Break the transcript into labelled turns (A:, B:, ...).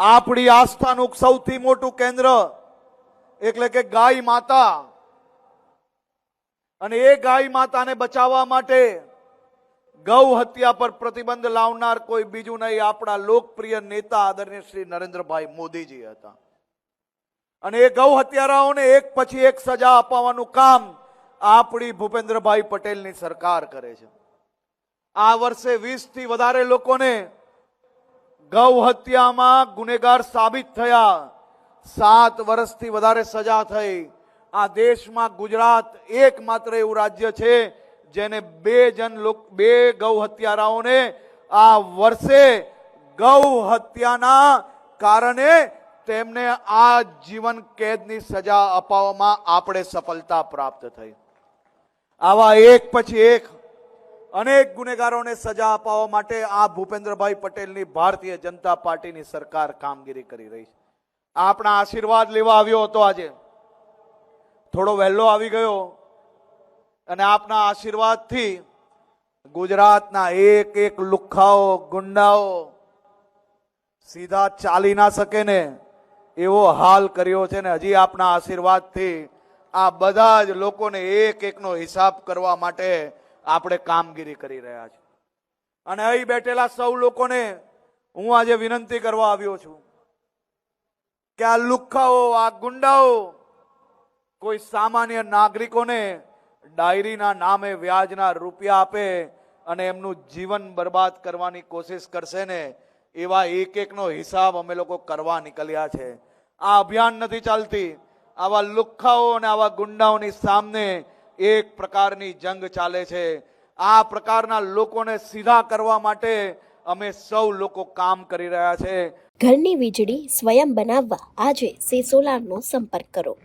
A: આપણી આસ્થાનું સૌથી મોટું કેન્દ્ર એટલે કે ગાય માતા. અને એ ગાય માતાને બચાવવા માટે ગૌ હત્યા પર પ્રતિબંધ લાવનાર કોઈ બીજું નહીં, આપણા લોકપ્રિય નેતા આદરણીય શ્રી નરેન્દ્રભાઈ મોદીજી હતા. અને એ ગૌ હત્યારાઓને એક પછી એક સજા અપાવવાનું કામ આપણી ભૂપેન્દ્રભાઈ પટેલની સરકાર કરે છે. આ વર્ષે વીસથી વધારે લોકોને ગૌ હત્યામાં ગુનેગાર સાબિત થયા. સાત વર્ષથી વધારે સજા થઈ. આ દેશમાં ગુજરાત એકમાત્ર એવું રાજ્ય છે જેને બે જન બે ગૌ હત્યારાઓને આ વર્ષે ગૌ હત્યાના કારણે તેમને આ જીવન કેદની સજા અપાવવામાં આપણે સફળતા પ્રાપ્ત થઈ. આવા એક પછી એક અનેક ગુનેગારોને સજા અપાવવા માટે આ ભૂપેન્દ્રભાઈ પટેલની ભારતીય જનતા પાર્ટીની સરકાર કામગીરી કરી રહી છે. આપણા આશીર્વાદ લેવા આવ્યો હતો આજે. થોડો વહેલો આવી ગયો અને આપના આશીર્વાદથી ગુજરાતના એક એક લુખ્ખાઓ, ગુંડાઓ સીધા ચાલી ના શકે ને એવો હાલ કર્યો છે ને હજી આપના આશીર્વાદથી આ બધા જ લોકોને એક એકનો હિસાબ કરવા માટે આપણે કામગીરી કરી રહ્યા છીએ. અને અહીં બેઠેલા સૌ લોકોને હું આજે વિનંતી કરવા આવ્યો છું કે આ લુખ્ખાઓ, આ ગુંડાઓ કોઈ સામાન્ય નાગરિકોને ડાયરીના નામે વ્યાજના રૂપિયા આપે અને એમનું જીવન બરબાદ કરવાની કોશિશ કરશે ને, એવા એક એકનો હિસાબ અમે લોકો કરવા નીકળ્યા છે. આ અભિયાન નથી ચાલતી. આવા લુખ્ખાઓ અને આવા ગુંડાઓની સામે એક પ્રકારની જંગ ચાલે છે. આ પ્રકારના લોકોને સીધા કરવા માટે અમે સૌ લોકો કામ કરી રહ્યા છે.
B: ઘરની વીજળી સ્વયં બનાવવા આજે સે સોલારનો સંપર્ક કરો.